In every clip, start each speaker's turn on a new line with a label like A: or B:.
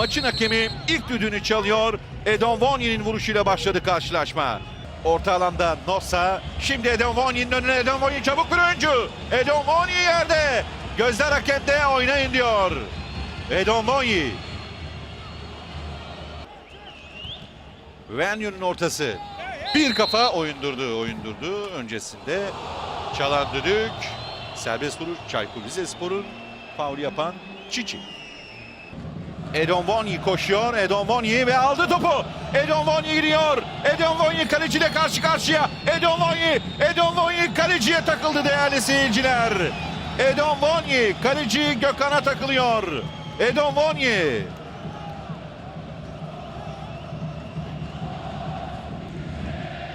A: Maçın hakemi ilk düdüğünü çalıyor. Edon Vonyi'nin vuruşuyla başladı karşılaşma. Orta alanda Nosa. Şimdi Edon Vonyi'nin önüne Edon Vonyi çabuk bir oyuncu. Edon Vonyi yerde. Gözler hakemde oynayın diyor. Edon Vonyi. Venyon'un ortası. Bir kafa oyundurdu, oyundurdu. Öncesinde çalan düdük. Serbest vuruş Çaykur Rizespor'un faul yapan Çiçi. Edon Vonyi koşuyor. Edon ve aldı topu. Edon Vonyi giriyor. Edon kaleciyle karşı karşıya. Edon Vonyi. Kaleciye takıldı değerli seyirciler. Edon Vonyi kaleci Gökhan'a takılıyor. Edon Vonyi.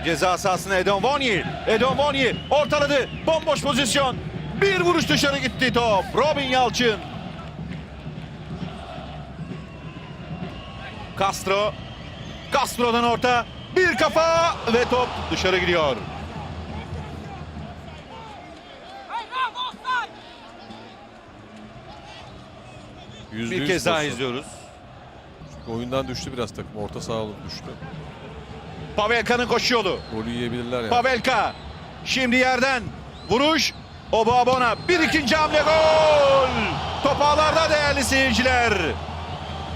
A: Ceza sahasına. Edon Vonyi ortaladı. Bomboş pozisyon. Bir vuruş dışarı gitti top. Robin Yalçın. Castro. Castro'dan orta. Bir kafa ve top dışarı gidiyor.
B: Yüzde
A: Bir
B: yüz
A: kez daha izliyoruz.
B: Çünkü oyundan düştü biraz takım. Orta saha düştü.
A: Pavelka'nın koşu yolu.
B: Golü yiyebilirler yani.
A: Pavelka. Şimdi yerden. Vuruş. Obabona. Bir ikinci hamle gol. Top ağlarda değerli seyirciler.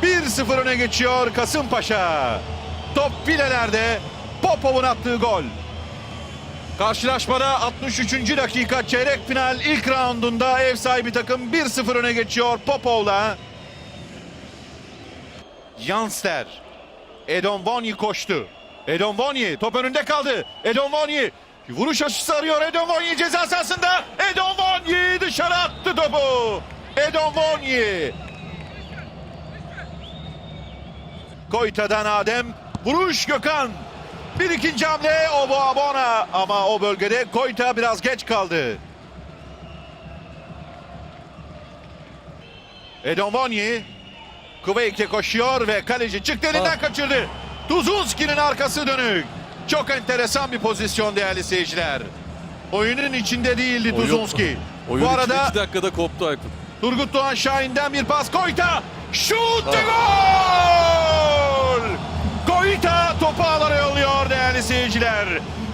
A: 1-0 öne geçiyor Kasımpaşa. Top filelerde. Popov'un attığı gol. Karşılaşmada 63. dakika çeyrek final ilk raundunda ev sahibi takım 1-0 öne geçiyor Popov'la. Janster. Edon Vonyi koştu. Edon Vonyi top önünde kaldı. Edon Vonyi vuruş açısı arıyor. Edon Vonyi ceza sahasında. Edon Vonyi dışarı attı topu. Edon Vonyi. Koyta'dan Adem. Vuruş Gökhan. Bir ikinci hamle Obo Abona ama o bölgede Koyta biraz geç kaldı. Edon Vonyi Kuveyke koşuyor ve kaleci çıktı elinden
B: Ah.
A: kaçırdı. Tuzunski'nin arkası dönük. Çok enteresan bir pozisyon değerli seyirciler. Oyunun içinde değildi
B: Oyun-
A: Tuzunski.
B: Oyun
A: Bu arada
B: iki dakikada koptu Aykut.
A: Turgut Doğan Şahin'den bir pas. Koyta! Şut
B: Ah.
A: gol! Koyta topu ağlara yolluyor değerli seyirciler.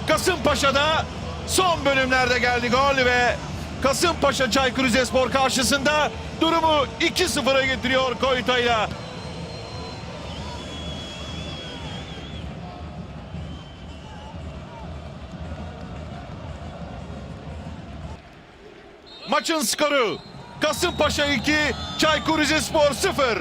A: Kasımpaşa'da son bölümlerde geldi gol ve Kasımpaşa Çaykur Rizespor karşısında durumu 2-0'a getiriyor Koyta'yla. Maçın skoru Kasımpaşa 2, Çaykur Rizespor 0.